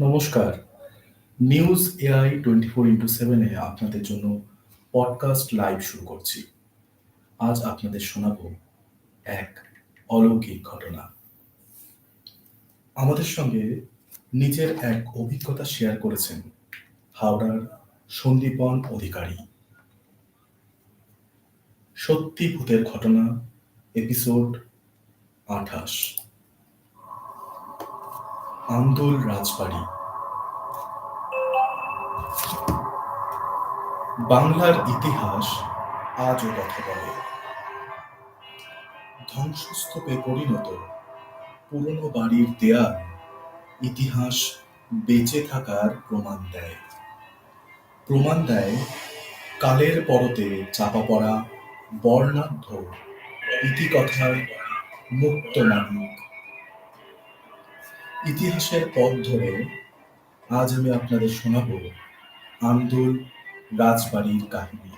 নমস্কার। News AI twenty four into সেভেনে আপনাদের জন্য পডকাস্ট লাইভ শুরু করছি। আজ আপনাদের শোনাব এক অলৌকিক ঘটনা। আমাদের সঙ্গে নিজের এক অভিজ্ঞতা শেয়ার করেছেন হাওড়ার সন্দীপন অধিকারী। সত্যি ভূতের ঘটনা, এপিসোড আঠাশ। আন্দোল রাজবাড়ি। বাংলার ইতিহাস আজও কথা বলে। ধ্বংসস্তূপে পরিণত পুরনো বাড়ির দেয়াল ইতিহাস বেঁচে থাকার প্রমাণ দেয়। প্রমাণ দেয় কালের পরতে চাপা পড়া বর্ণাঢ্য ইতিকথার মুক্ত মানিক ইতিহাসের পথ ধরে আজ আমি আপনাদের শোনাব আন্দোল রাজবাড়ির কাহিনী।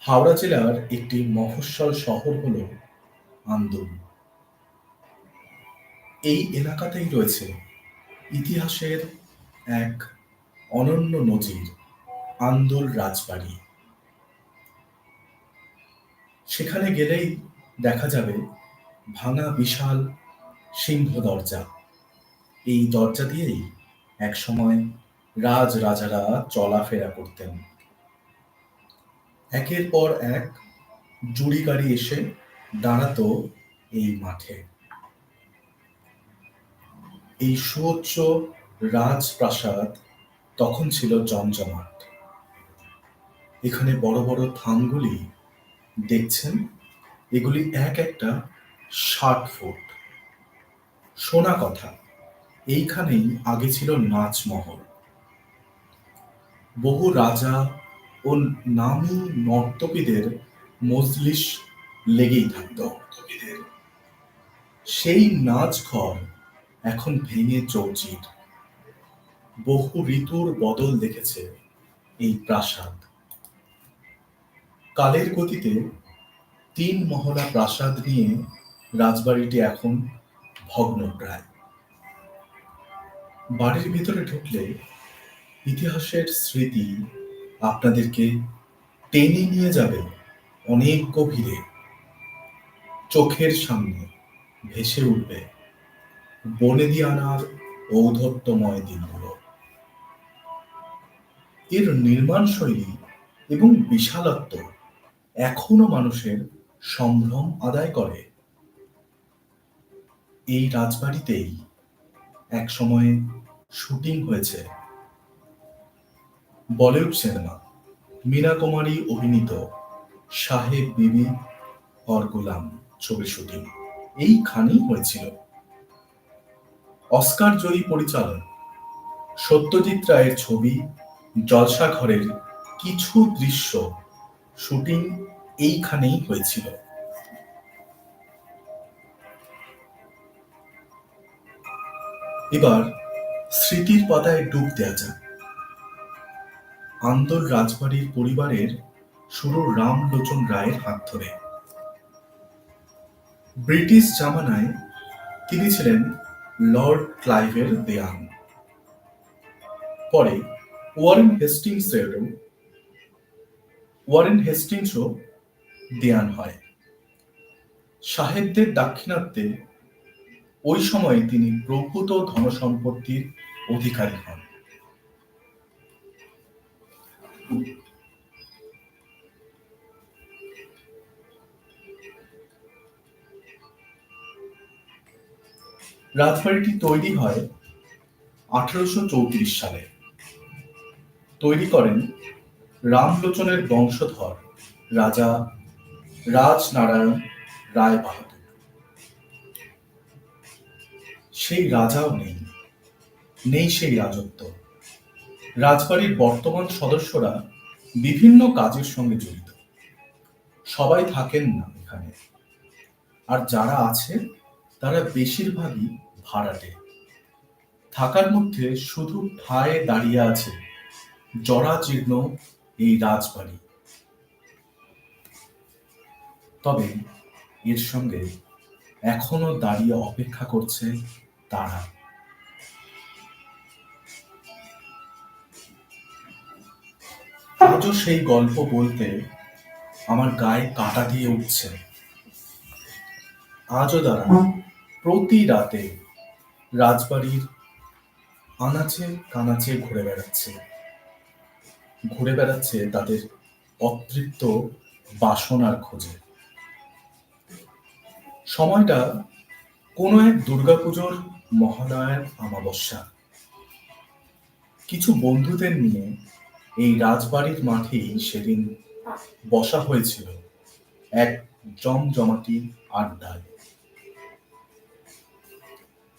হাওড়া জেলার একটি মফস্বল শহর হল আন্দোল। এই এলাকাতেই রয়েছে ইতিহাসের এক অনন্য নজির, আন্দোল রাজবাড়ি। সেখানে গেলেই দেখা যাবে ভাঙা বিশাল সিংহ দরজা। এই দরজা দিয়েই এক সময় রাজ রাজারা চলাফেরা করতেন। একের পর এক জুড়ি গাড়ি এসে দাঁড়াতো এই মাঠে। এই সুউচ্চ রাজপ্রাসাদ তখন ছিল জমজমাট। এখানে বড় বড় থামগুলি দেখছেন? এগুলি এক একটা ষাট ফুট। শোনা কথা, এইখানেই আগে ছিল নাচমহল। বহু রাজা ও নামী নর্তকীদের মজলিস লেগেই থাকত সেই নাচ ঘর এখন ভেঙে চৌচির। বহু ঋতুর বদল দেখেছে এই প্রাসাদ। কালের গতিতে তিন মহলা প্রাসাদ নিয়ে রাজবাড়িটি এখন ভগ্নপ্রায়। বাড়ির ভিতরে ঢুকলে ইতিহাসের স্মৃতি আপনাদেরকে টেনে নিয়ে যাবে অনেক গভীরে। চোখের সামনে ভেসে উঠবে বনেদি আনার ঔধত্যময় দিনগুলো। এর নির্মাণ শৈলী এবং বিশালত্ব এখনও মানুষের সম্ভ্রম আদায় করে। এই রাজবাড়িতেই এক সময়ে শুটিং হয়েছে। বলিউড সিনেমা। মীনা কুমারী অভিনীত সাহেব বিবি অর গোলাম ছবির শুটিং। এইখানেই হয়েছিল। অস্কার জয়ী পরিচালক সত্যজিৎ রায়ের ছবি জলসা ঘরের কিছু দৃশ্য শুটিং এইখানেই হয়েছিল। এবার স্মৃতির পাতায় ডুব দেওয়া যাক। আন্দোল রাজবাড়ির পরিবারের শুরু রামলোচন রায়ের হাত ধরে। ব্রিটিশ জামানায় তিনি ছিলেন লর্ড ক্লাইভের দেয়ান। পরে ওয়ারেন হেস্টিংসেরও ওয়ারেন হেস্টিংসও দেয়ান হয়। সাহেবদের দাক্ষিণাত্যে ওই সময়ে তিনি প্রভূত ধনসম্পত্তির অধিকারী হন। রাজবাড়িটি তৈরি হয় আঠারোশো চৌত্রিশ সালে। তৈরি করেন রামলোচনের বংশধর রাজা রাজনারায়ণ রায় বাহাদুর। সেই রাজাও নেই নেই সেই রাজত্ব। রাজবাড়ির বর্তমান সদস্যরা বিভিন্ন কাজের সঙ্গে জড়িত। সবাই থাকেন না এখানে। আর যারা আছে, তারা বেশিরভাগই ভাড়াটে। থাকার মধ্যে শুধু ঠায়ে দাঁড়িয়ে আছে জরাজীর্ণ এই রাজবাড়ি। তবে এর সঙ্গে এখনও দাঁড়িয়ে অপেক্ষা করছে তারা। আজও সেই গল্প বলতে আমার গায়ে কাটা দিয়ে উঠছে। আজও তারা প্রতি রাতে রাজবাড়ির আনাচে কানাচে ঘুরে বেড়াচ্ছে। ঘুরে বেড়াচ্ছে তাদের অতৃপ্ত বাসনার খোঁজে। সময়টা কোনো এক দুর্গাপুজোর মহালয়ার আমাবস্যা কিছু বন্ধুদের নিয়ে এই রাজবাড়ির মাঠেই সেদিন বসা হয়েছিল এক জমজমাটি আড্ডায়।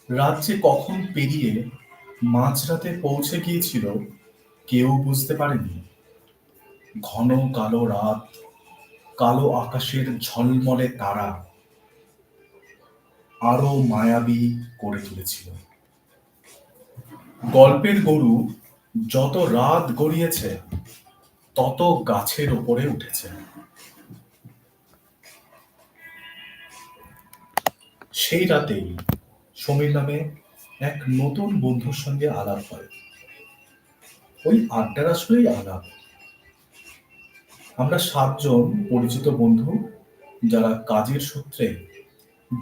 রাজ্যে কখন পেরিয়ে মাঝরাতে পৌঁছে গিয়েছিল কেউ বুঝতে পারেনি। ঘন কালো রাত, কালো আকাশের ঝলমলে তারা আরও মায়াবী করে তুলেছিল। গল্পের গরু যত রাত গড়িয়েছে, তত গাছের ওপরে উঠেছে। সেই রাতেই সমীর নামে এক নতুন বন্ধুর সঙ্গে আলাপ হয়। ওই আড্ডার আসলেই আলাপ। আমরা সাতজন পরিচিত বন্ধু যারা কাজের সূত্রে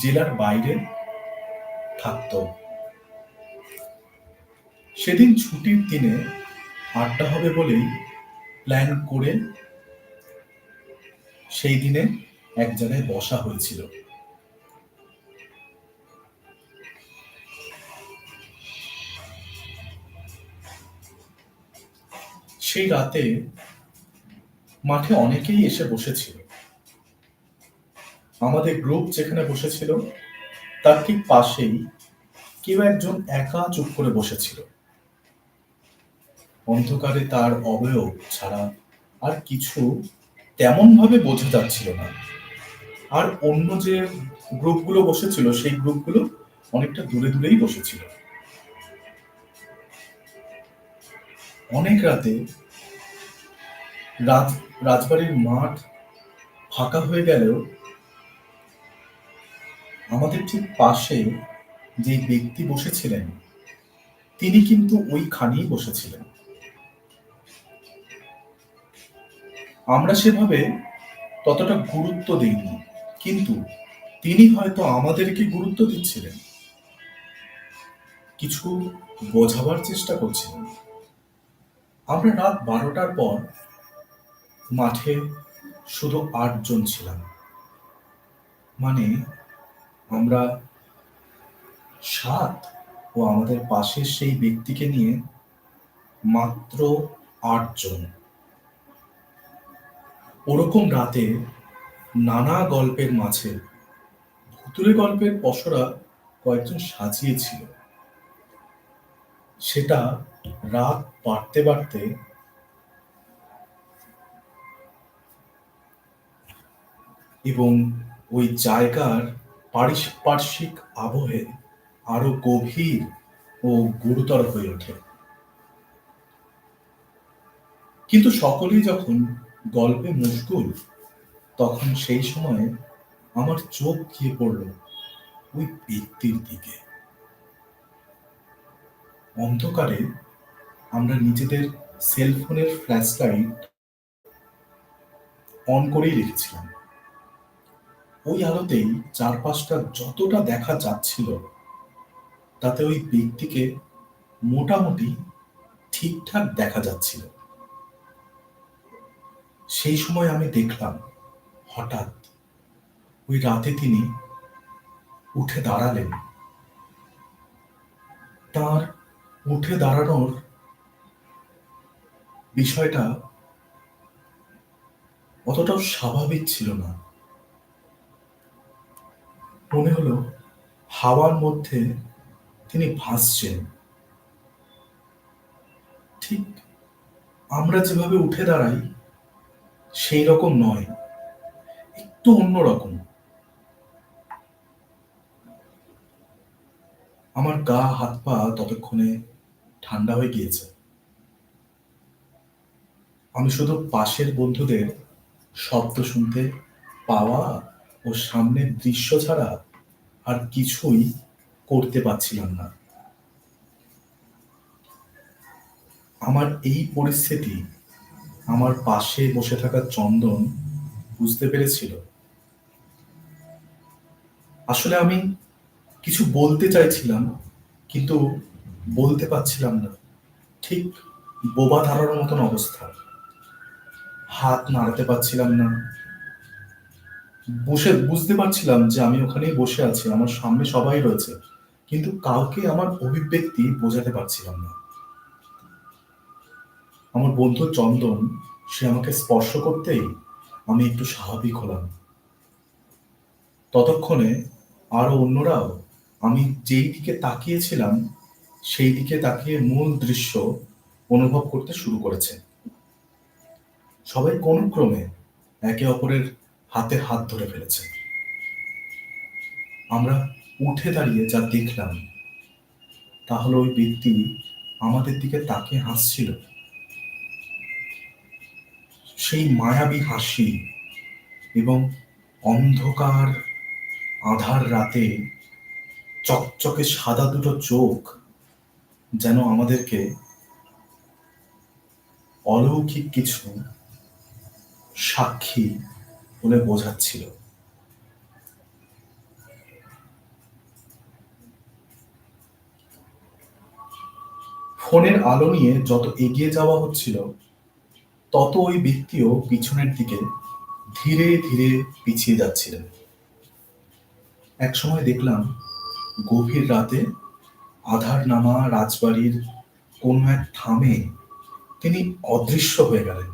জেলার বাইরে থাকত। সেদিন ছুটির দিনে আড্ডা হবে বলেই প্ল্যান করে সেই দিনে এক জায়গায় বসা হয়েছিল। সেই রাতে মাঠে অনেকেই এসে বসেছিল। আমাদের গ্রুপ যেখানে বসেছিল, তার ঠিক পাশেই কেউ একজন একা চুপ করে বসেছিল। অন্ধকারে তার অবয়ব ছাড়া আর কিছু তেমন ভাবে বোঝা যাচ্ছিল না। আর অন্য যে গ্রুপগুলো বসেছিল, সেই গ্রুপগুলো অনেকটা দূরে দূরেই বসেছিল। অনেক রাতে রাজ রাজবাড়ির মাঠ ফাঁকা হয়ে গেলেও আমাদের ঠিক পাশে যে ব্যক্তি বসেছিলেন, তিনি কিন্তু ওইখানেই বসেছিলেন। আমরা সেভাবে ততটা গুরুত্ব দিইনি। কিন্তু তিনি হয়তো আমাদেরকে গুরুত্ব দিচ্ছিলেন। কিছু বোঝাবার চেষ্টা করছিলেন আমরা রাত বারোটার পর মাঠে শুধু আটজন ছিলাম। মানে আমরা সাত ও আমাদের পাশের সেই ব্যক্তিকে নিয়ে মাত্র আটজন। ওরকম রাতে নানা গল্পের মাঝে ভুতুরে গল্পের পসরা কয়েকজন সাজিয়েছিল। সেটা রাত বাড়তে বাড়তে এবং ওই জায়গার পারিপার্শ্বিক আবহে আরও গভীর ও গুরুতর হয়ে ওঠে। কিন্তু সকলেই যখন গল্পে মুশকুল। তখন সেই সময়ে আমার চোখ গিয়ে পড়ল ওই ব্যক্তির দিকে। অন্ধকারে আমরা নিজেদের সেলফোনের ফ্ল্যাশ লাইট অন করেই রেখেছিলাম। ওই আলোতেই চারপাশটা যতটা দেখা যাচ্ছিল, তাতে ওই ব্যক্তিকে মোটামুটি ঠিকঠাক দেখা যাচ্ছিল। সেই সময় আমি দেখলাম হঠাৎ ওই রাতে তিনি উঠে দাঁড়ালেন। তার উঠে দাঁড়ানোর বিষয়টা অতটাও স্বাভাবিক ছিল না। মনে হলো হাওয়ার মধ্যে তিনি ভাসছেন। ঠিক আমরা যেভাবে উঠে দাঁড়াই সেই রকম নয়। একটু অন্যরকম আমার গা, হাত, পা ততক্ষণে ঠান্ডা হয়ে গিয়েছে। আমি শুধু পাশের বন্ধুদের শব্দ শুনতে পাওয়া ও সামনের দৃশ্য ছাড়া আর কিছুই করতে পারছিলাম না। আমার এই পরিস্থিতি আমার পাশে বসে থাকা চন্দন বুঝতে পেরেছিল। আসলে আমি কিছু বলতে চাইছিলাম, কিন্তু বলতে পারছিলাম না। ঠিক বোবা ধারার মতন অবস্থা। হাত নাড়াতে পারছিলাম না। বসে বুঝতে পারছিলাম যে আমি ওখানেই বসে আছি, আমার সামনে সবাই রয়েছে, কিন্তু কাউকে আমার অভিব্যক্তি বোঝাতে পারছিলাম না। আমার বন্ধু চন্দন, সে আমাকে স্পর্শ করতেই আমি একটু স্বাভাবিক হলাম। ততক্ষণে আরও অন্যরাও আমি যেই দিকে তাকিয়েছিলাম, সেই দিকে তাকিয়ে মূল দৃশ্য অনুভব করতে শুরু করেছে। সবাই কোন ক্রমে একে অপরের হাতে হাত ধরে ফেলেছে। আমরা উঠে দাঁড়িয়ে যা দেখলাম তাহলে ওই ব্যক্তি আমাদের দিকে তাকিয়ে হাসছিল। সেই মায়াবী হাসি এবং অন্ধকার আধার রাতে চকচকে সাদা দুটো চোখ যেন আমাদেরকে অলৌকিক কিছু সাক্ষী বলে বোঝাচ্ছিল। ফোনের আলো নিয়ে যত এগিয়ে যাওয়া হচ্ছিল তত ওই ব্যক্তিও পিছনের দিকে ধীরে ধীরে পিছিয়ে যাচ্ছিলেন। এক সময় দেখলাম গভীর রাতে আধার নামা রাজবাড়ির কোন এক থামে তিনি অদৃশ্য হয়ে গেলেন।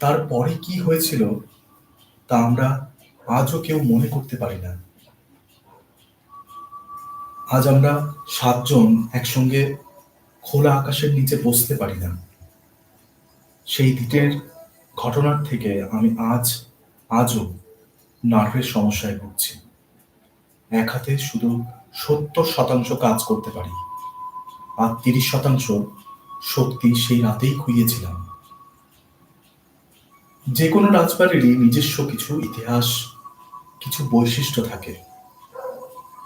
তারপরে কি হয়েছিল তা আমরা আজও কেউ মনে করতে পারি না। আজ আমরা সাতজন একসঙ্গে খোলা আকাশের নিচে বসতে পারি না। সেই দিকের ঘটনার থেকে আমি আজ, আজও নার্ভের সমস্যায় ভুগছি। এক হাতে শুধু সত্তর শতাংশ কাজ করতে পারি, আর তিরিশ শতাংশ শক্তি সেই রাতেই খুইয়েছিলাম। যে কোনো রাজবাড়িরই নিজস্ব কিছু ইতিহাস, কিছু বৈশিষ্ট্য থাকে।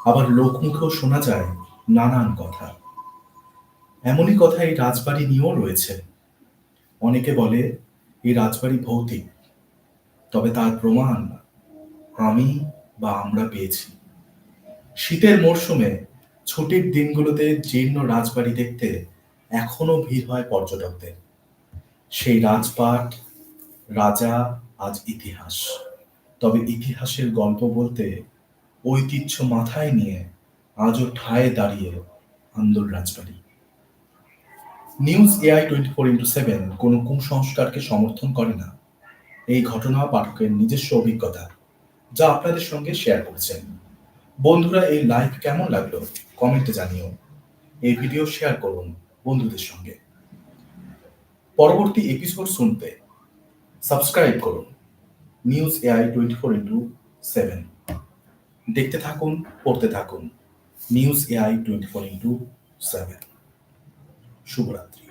আবার লোকমুখেও শোনা যায় নানান কথা। এমনই কথা এই রাজবাড়ি নিয়েও রয়েছে। অনেকে বলে, এই রাজবাড়ি ভৌতিক, তবে তার প্রমাণ আমি বা আমরা পেয়েছি। শীতের মরশুমে ছুটির দিনগুলোতে জীর্ণ রাজবাড়ি দেখতে এখনও ভিড় হয় পর্যটকদের। সেই রাজপাট, রাজা আজ ইতিহাস। তবে ইতিহাসের গল্প বলতে ঐতিহ্য মাথায় নিয়ে আজও ঠায়ে দাঁড়িয়ে আন্দোল রাজবাড়ি। News AI twenty four into seven কোনো কুসংস্কারকে সমর্থন করে না। এই ঘটনা পাঠকের নিজস্ব অভিজ্ঞতা, যা আপনাদের সঙ্গে শেয়ার করছেন। বন্ধুরা, এই লাইভ কেমন লাগল কমেন্টে জানিও। এই ভিডিও শেয়ার করুন বন্ধুদের সঙ্গে। পরবর্তী এপিসোড শুনতে সাবস্ক্রাইব করুন news AI twenty four into seven. দেখতে থাকুন, পড়তে থাকুন news AI twenty four into seven. শুভরাত্রি।